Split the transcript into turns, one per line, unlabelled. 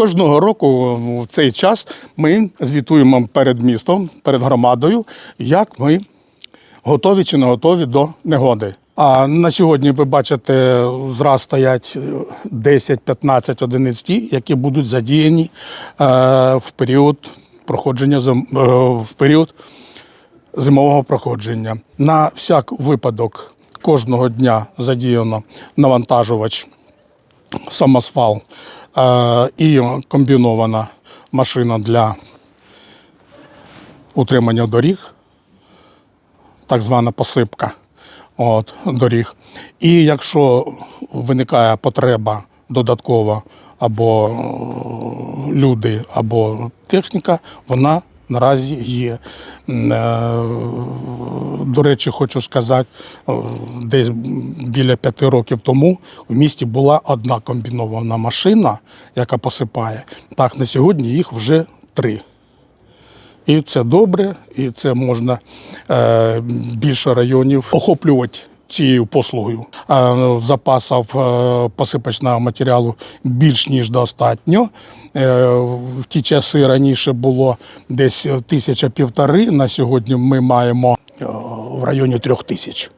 Кожного року в цей час ми звітуємо перед містом, перед громадою, як ми готові чи не готові до негоди. А на сьогодні ви бачите, зраз стоять 10-15 одиниць ті, які будуть задіяні е, в період проходження е, в період зимового проходження. На всяк випадок кожного дня задіяно навантажувач, самосвал і комбінована машина для утримання доріг, так звана посипка от, доріг. І якщо виникає потреба додаткова або е, люди, або техніка, вона наразі є. Е, До речі, хочу сказати, десь біля п'яти років тому в місті була одна комбінована машина, яка посипає. Так, на сьогодні їх вже три. І це добре, і це можна е, більше районів охоплювати цією послугою. Е, запасів е, посипочного матеріалу більш ніж достатньо. Е, в ті часи раніше було десь тисяча півтори. На сьогодні ми маємо е, в районі трьох тисяч.